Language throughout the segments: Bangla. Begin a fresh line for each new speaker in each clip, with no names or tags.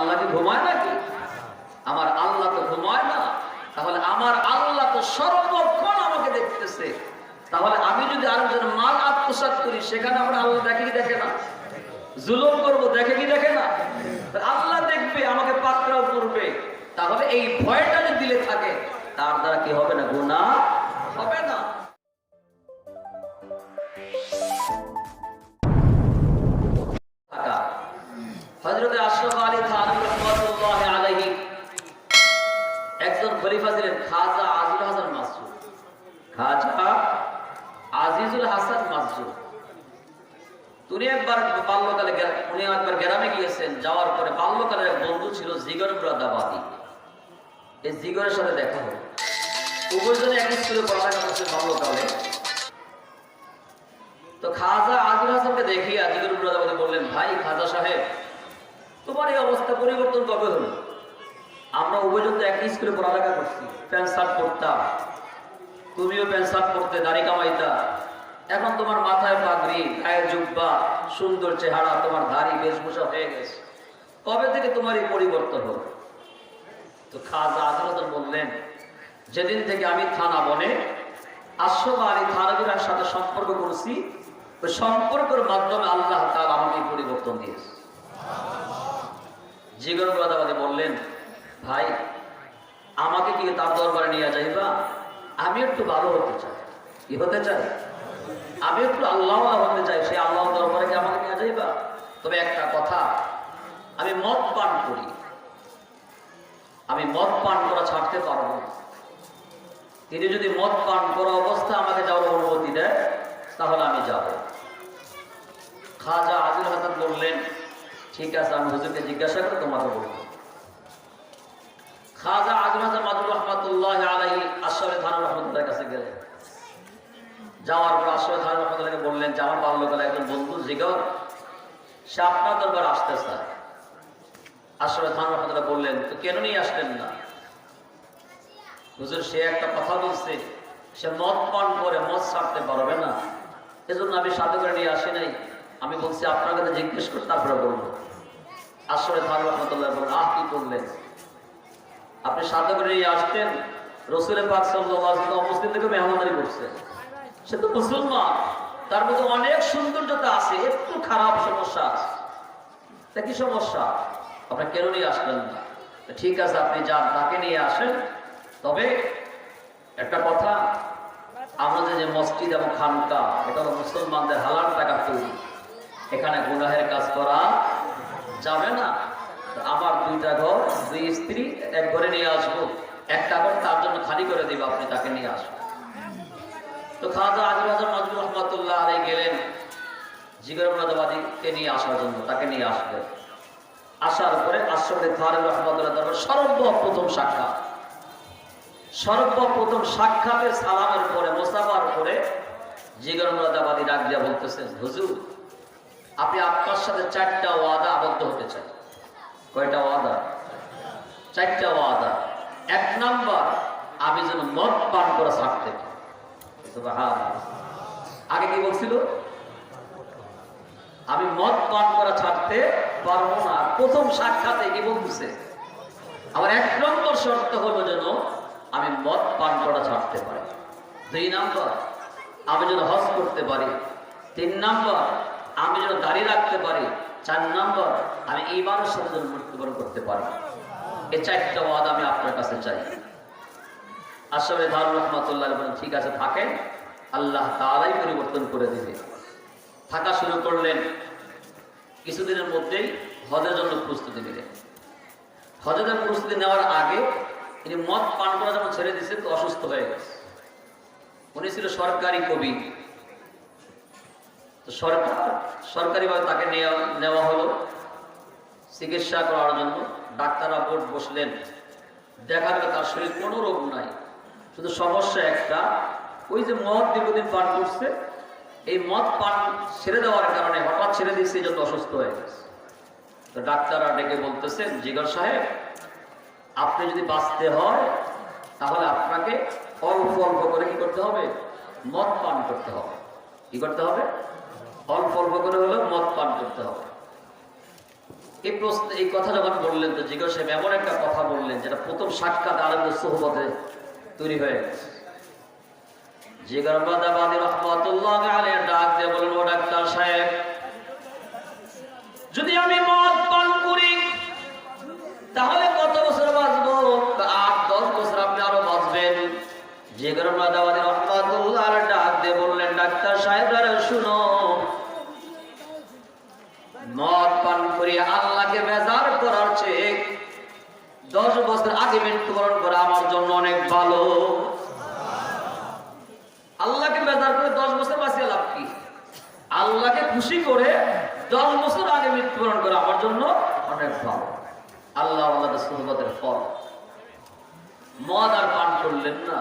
আল্লাহ কি ঘুমায় নাকি? আমার আল্লাহ তো ঘুমায় না। তাহলে আমার আল্লাহ তো সর্বক্ষণ আমাকে দেখতেছে। তাহলে আমি যদি আরেকজন মাল আত্মসাৎ করি, সেখানে আমরা আল্লাহ দেখে কি দেখে না? জুলুম করব, দেখে কি দেখে না? আল্লাহ দেখবে, আমাকে পাকড়াও করবে। তাহলে এই ভয়টা যদি দিলে থাকে, তার দ্বারা কি হবে না? গুনাহ একবার বাল্যকালে উনি একবার গ্রামে গিয়েছেন, যাওয়ার পরে বাল্যকালের এক বন্ধু ছিল জিগর ব্রাদাবাদী। এই জিগরের সাথে দেখা হলো। উভয়জনে এক পড়ালেখা করছে বাল্যকালে। তো খাজা হাসানকে দেখি আজিগুল ব্রাদাবাদী বললেন, ভাই, খাজা সাহেব, তোমার এই অবস্থা পরিবর্তন কবে হলো? আমরা উভয়জন তো একই স্কুলে পড়ালেখা করছি, প্যান্ট শার্ট পরতাম। তুমিও প্যান্ট শার্ট পরতে, দাড়ি কামাইতা। এখন তোমার মাথায় পাগড়ি, গায়ে জুব্বা, সুন্দর চেহারা, তোমার দাড়ি বেশভূষা হয়ে গেছে। কবে থেকে তোমার এই পরিবর্তন হলো? তো খাজা আদালত বললেন, যেদিন থেকে আমি থানা বনে আশ্রম থানাগুলার সাথে সম্পর্ক করছি, ওই সম্পর্কের মাধ্যমে আল্লাহ তাআলা আমাকে পরিবর্তন দিয়েছে। জিগর বললেন, ভাই, আমাকে কি তার দরবারে নিয়ে যাইবা? আমি একটু ভালো হতে চাই। কি হতে চাই? আমি একটু আল্লাহ হতে চাই সে আল্লাহ দরবারে কি আমাকে নিয়ে যাইবা? তবে একটা কথা, আমি মদ পান করি। আমি মদ পান করা ছাড়তে পারব তিনি যদি মদ পান করা অবস্থা আমাকে যাওয়ার অনুমতি দেয়, তাহলে আমি যাব। খাজা আজিল হাসান বললেন, ঠিক আছে, আমি হুজুরকে জিজ্ঞাসা করে তোমাকে বলব। খাজা আজিল হাসান মাদুর রহমতুল্লাহ আলাই আশরাফে থানা রহমতুল্লাহ কাছে গেলেন। যাওয়ার পর আশরাফে থানা রহমতুল্লাহকে বললেন যে আমার বাল্যকালে একজন বন্ধু জিগর সে আপনার দরবার আসতে চায় আশরাফে থানা রহমতুল্লাহ বললেন, তো কেন নিয়ে আসলেন না? হুজুর, সে একটা কথা বলছে, সে মদ পান করে মদ ছাড়তে পারবে না। এজন্য আমি সাথে করে নিয়ে আসি নাই। আমি বলছি, আপনার কাছে জিজ্ঞেস করে তারপরে বলব। আসলে থান রহমতুল্লাহ বললেন, আহ, কি করলেন? আপনি সাথে করে নিয়ে আসতেন, রসুলের পাক সাল্লাহ অবস্থিত থেকে মেহমানারি করছে সে তো মুসলমান। তার মধ্যে অনেক সৌন্দর্যতা আছে, একটু খারাপ সমস্যা আছে। তা কি সমস্যা? আপনার কেন নিয়ে আসলেন না? ঠিক আছে, আপনি যান, তাকে নিয়ে আসেন। তবে একটা কথা আমাদের যে মসজিদ এবং খানকা, এটা হলো মুসলমানদের হালাল টাকা তৈরি। এখানে গুনাহের কাজ করা যাবে না। আমার দুইটা ঘর, দুই স্ত্রী, এক ঘরে নিয়ে আসব। একটা ঘর তার জন্য খালি করে দিব, আপনি তাকে নিয়ে আসবেন তো খাজা আজিজ হাসান নজরুল রহমতুল্লাহ আলাই গেলেন। জিগরবাদীকে নিয়ে আসার জন্য, তাকে নিয়ে আসলেন। আসার পরে আশ্রমে থারের রহমতুল্লাহ তারপর সর্বপ্রথম সাক্ষাৎ। সর্বপ্রথম সাক্ষাতের সালামের পরে, মোসাফার পরে জিগরবাদী ডাক দিয়া বলতেছেন হুজুর, আপনি আপনার সাথে চারটা ওয়াদা আবদ্ধ হতে চান। কয়টা ওয়াদা? চারটা ওয়াদা। এক নাম্বার, আমি যেন মদ পান করে ছাড়তে পারি। সুবহানাল্লাহ। আগে কি বলছিল? আমি মদ পান করা ছাড়তে পারব না। প্রথম সাক্ষাতে কি বলতেছে? আমার এক নম্বর শর্ত হলো যেন আমি মদ পান করা ছাড়তে পারি। দুই নাম্বার, আমি যেন হজ করতে পারি। তিন নাম্বার, আমি যেন দাঁড়িয়ে রাখতে পারি। চার নাম্বার, আমি ইমানের সাথে যেন মৃত্যুবরণ করতে পারি। এই চারটা ওয়াদ আমি আপনার কাছে চাই। আসলে ধারুল রহমতুল্লাহ বলেন, ঠিক আছে, থাকেন। আল্লাহ তালাই পরিবর্তন করে দিবে। থাকা শুরু করলেন। কিছুদিনের মধ্যেই হজের জন্য প্রস্তুতি নিলেন। হজের জন্য প্রস্তুতি নেওয়ার আগে তিনি মদ পান করা যখন ছেড়ে দিয়েছেন, তো অসুস্থ হয়ে গেছে। উনি ছিল সরকারি কবি। তো সরকার সরকারিভাবে তাকে নেওয়া নেওয়া হলো চিকিৎসা করার জন্য। ডাক্তাররা বোর্ড বসলেন। দেখা গেল তার শরীর কোনো রোগ নাই। শুধু সমস্যা একটা। ওই যে মদ দীর্ঘদিন পান করছে, এই মদ পান ছেড়ে দেওয়ার কারণে হঠাৎ ছেড়ে দিয়েছে, এই জন্য অসুস্থ হয়ে গেছে। তো ডাক্তাররা ডেকে বলতেছেন জিগর সাহেব, আপনি যদি বাঁচতে হয়, তাহলে আপনাকে অল্প অল্প করে কি করতে হবে? মদ পান করতে হবে। কি করতে হবে? অল্প অল্প করে হলেও মদ পান করতে হবে। এই প্রশ্ন, এই কথা যখন বললেন, তো জিজ্ঞাসা এমন একটা কথা বললেন, যেটা প্রথম সাক্ষাৎ আলমের সোহবতে তৈরি হয়ে গেছে। রহমতুল্লাহ আলী ডাক দিয়ে বলেন ও ডাক্তার সাহেব, যদি আমি মদ পান করি, তাহলে কত বছর বাঁচবো? আট, দশ বছর আপনি আরও বাঁচবেন। জিগরবাদাবাদী রহমতুল্লাহ ডাক দিয়ে বললেন, ডাক্তার সাহেব শুনো মদ পান করে আল্লাহকে বেজার করার চেয়ে দশ বছর আগে মৃত্যুবরণ করা আমার জন্য অনেক ভালো আল্লাহকে বেজার করে দশ বছর বাঁচিয়ে লাভ কি? আল্লাহকে খুশি করে দশ বছর আগে মৃত্যুবরণ করা আমার জন্য অনেক ভালো। আল্লাহ আল্লাহ সুহবতের ফল। মদ আর পান করলেন না।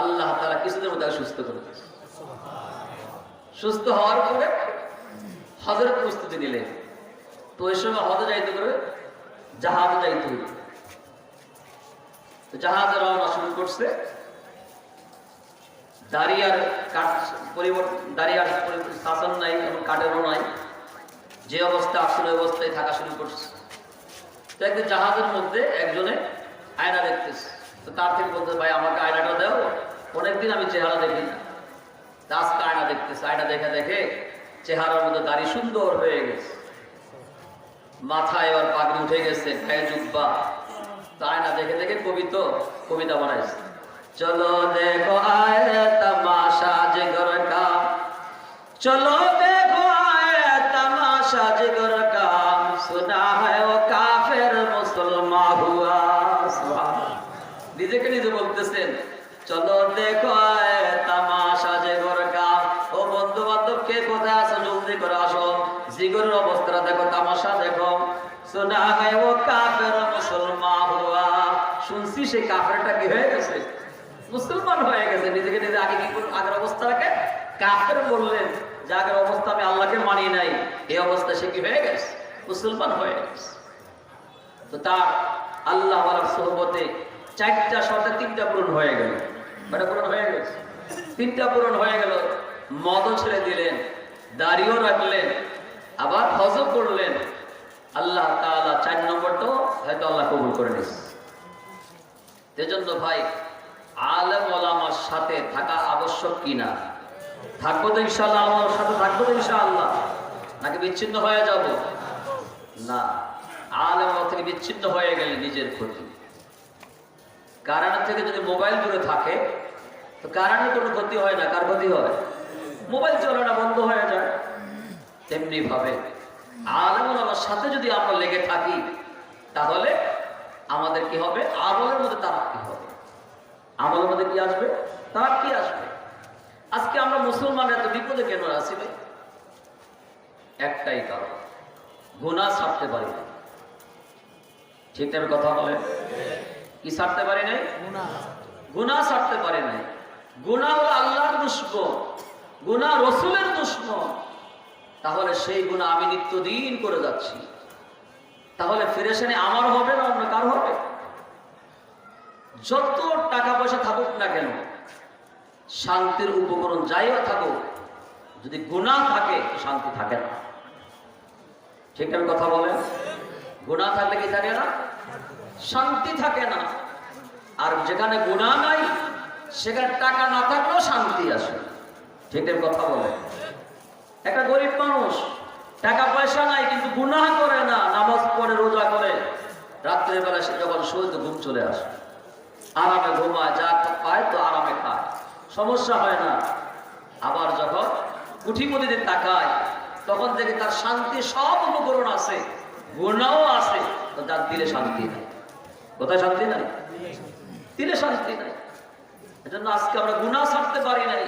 আল্লাহ তারা কিছুদের মধ্যে সুস্থ করে সুস্থ হওয়ার পরে হজের প্রস্তুতি নিলেন। তো ওই সময় হজে যাইতে করে জাহাজে যাইতে হইল। জাহাজে রওনা শুরু করছে। দাঁড়িয়ার কাঠ পরিবর্তন দাঁড়িয়ার পরি- শাসন নাই এবং কাঠেরও নাই। যে অবস্থা আসলে অবস্থায় থাকা শুরু করছে। তো একদিন জাহাজের মধ্যে একজনে আয়না দেখতেছে। তো তার থেকে বলতে ভাই, আমাকে আয়নাটা দাও, অনেকদিন আমি চেহারা দেখি না। আজকে আয়না দেখতেছে, আয়না দেখে দেখে চেহারার মধ্যে দাড়ি সুন্দর হয়ে গেছে। মাথায় এবার পাগড়ি উঠে গেছে, গায়ে জুব্বা। তাই না দেখে দেখে কবিত কবিতা বানাইছে। চলো দেখো আয় তামাশা জিগর কা। চলো দেখো আয় তামাশা জিগর কা। সুনা হয় ও কাফের মুসলমান হুয়া। নিজেকে নিজে বলতেছেন, চলো দেখো আয় তামাশা জিগর কা। ও বন্ধু বান্ধব কে কোথায় আছে জলদি করে আসো। জিগরের অবস্থা দেখো, তামাশা দেখো। সোনা হয় ও কাফের মুসলমান হুয়া। শুনছি সে কাফেরটা কি হয়ে গেছে? মুসলমান হয়ে গেছে, নিজেকে নিজে আগে কি আগের অবস্থাটাকে কাফের বললেন, যে আগের অবস্থা আমি আল্লাহকে মানি নাই, এই অবস্থা সে কি হয়ে গেছে? মুসলমান হয়ে গেছে। তো তার আল্লাহ সোহবতে চারটা শর্তে তিনটা পূরণ হয়ে গেল। মানে পূরণ হয়ে গেছে তিনটা পূরণ হয়ে গেল। মদও ছেড়ে দিলেন, দাড়িও রাখলেন, আবার হজও করলেন। আল্লাহ তাআলা চার নম্বরটাও হয়তো আল্লাহ কবুল করে নিয়েছে। সেজন্য ভাই আলেম ওলামার সাথে থাকা আবশ্যক কিনা? থাকব তো ইনশাআল্লাহ আমার সাথে থাকব তো ইনশাআল্লাহ। নাকি বিচ্ছিন্ন হয়ে যাব? না। আলেম থেকে বিচ্ছিন্ন হয়ে গেলে নিজের ক্ষতি। কারণ থেকে যদি মোবাইল দূরে থাকে, তো কারণে কোনো ক্ষতি হয় না। কার ক্ষতি হয়? মোবাইল চলে না বন্ধ হয়ে যায়। তেমনি ভাবে আলেম ওলামার সাথে যদি আমরা লেগে থাকি, তাহলে আমাদের কি হবে? আমলের মধ্যে তার কি হবে। আমলের মধ্যে কি আসবে? তার কি আসবে? আজকে আমরা মুসলমান এত বিপদে কেন আছি ভাই? একটাই কারণ গুণা ছাড়তে পারি না ঠিক টাইমে কথা বলে কি ছাড়তে পারি নাই? গুণা ছাড়তে পারি নাই। গুণা হলো আল্লাহর দুশ্মন গুণা রসুলের দুশ্মন। তাহলে সেই গুণা আমি নিত্যদিন করে যাচ্ছি। তাহলে ফিরেশানি আমার হবে না অন্য কার হবে? যত টাকা পয়সা থাকুক না কেন, শান্তির উপকরণ যাইও থাকুক, যদি গুণা থাকে শান্তি থাকে না। ঠিক আমি কথা বলেন? গুণা থাকলে কি থাকে না? শান্তি থাকে না। আর যেখানে গুণা নাই, সেখানে টাকা না থাকলেও শান্তি আসে ঠিক কথা বলে একটা গরিব মানুষ, টাকা পয়সা নাই, কিন্তু গুনাহ করে না, নামাজ পড়ে, রোজা করে, রাত্রের বেলা সে যখন তো ঘুম চলে আসে। আরামে ঘুমায়, যা পায় তো আরামে খায়। সমস্যা হয় না। আবার যখন কুঠিপতিদের তাকায়, তখন থেকে তার শান্তি সব উপকরণ আছে গুণাও আছে, তো তার দিলে শান্তি নাই। কোথায় শান্তি নাই? দিলে শান্তি নাই। এজন্য আজকে আমরা গুণা ছাড়তে পারি নাই।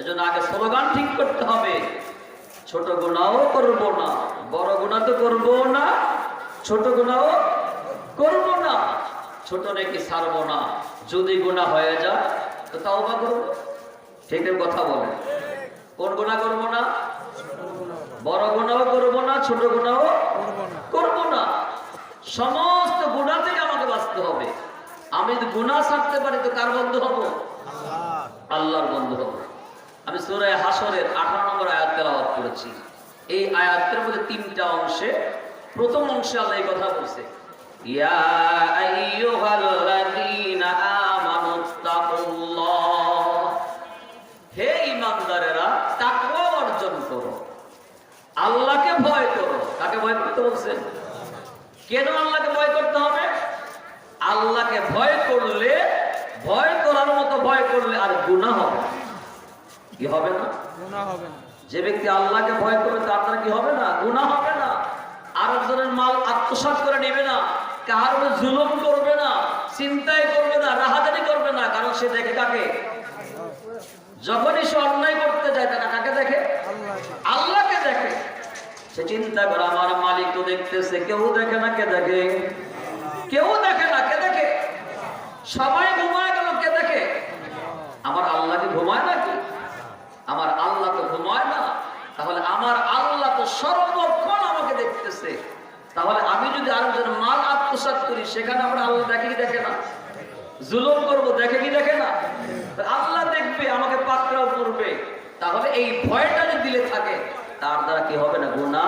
এজন্য আগে স্লোগান ঠিক করতে হবে। ছোট গুণাও করব না, বড় গুণা তো করব না, ছোট গুণাও করব ছোট নাকি ছাড়বো না? যদি গুণা হয়ে যায়, তো তাও বা করব। ঠিক কথা বলে। কোন গুণা করব না? বড় গুণাও করব না, ছোট গুণাও করব না। সমস্ত গুণা থেকে আমাকে বাঁচতে হবে। আমি গুণা ছাড়তে পারি, তো কার বন্ধু হব? আল্লাহর বন্ধু হব। আমি সুরায় হাসরের আঠারো নম্বর আয়াত তেলাওয়াত করেছি। এই আয়াতের মধ্যে তিনটা অংশে, প্রথম অংশে আল্লাহ এই কথা বলছে। ইয়া আইয়ুহাল্লাযীনা আমানুত্তাকুল্লাহ। হে ইমানদারেরা তাকওয়া অর্জন করো। আল্লাহকে ভয় করো। কাকে ভয় করতে বলছেন? কেন আল্লাহকে ভয় করতে হবে? আল্লাহকে ভয় করলে ভয় করার মতো ভয় করলে আর গুনাহ হবে। কি হবে না?
গুনাহ হবে না।
যে ব্যক্তি আল্লাহকে ভয় করবে তার কি হবে না? গুনাহ হবে না। আরেকজনের মাল আত্মসাৎ করে নেবে না। কার জুলুম করবে না, চিন্তাই করবে না, রাহাজানি করবে না, কারণ সে দেখে কাকে? যখনই সে অন্যায় করতে যায়, তারা কাকে দেখে? আল্লাহকে দেখে। সে চিন্তা করে, আমার মালিক তো দেখতেছে, কেউ দেখে না, কে দেখে? কেউ দেখে না, কে দেখে? সবাই ঘুমায় গেল, কে দেখে? আমার আল্লাহ কি ঘুমায় নাকি? আমার আল্লাহ তো ঘুমায় না। তাহলে আমার আল্লাহ তো সর্বক্ষণ আমাকে দেখতেছে। তাহলে আমি যদি আরেকজন মাল আত্মসাত করি, সেখানে আমরা আল্লাহ দেখে কি দেখে না? জুলুম করব, দেখে কি দেখে না? আল্লাহ দেখবে, আমাকে পাকড়াও করবে। তাহলে এই ভয়টা যদি দিলে থাকে, তার দ্বারা কি হবে না? গুণা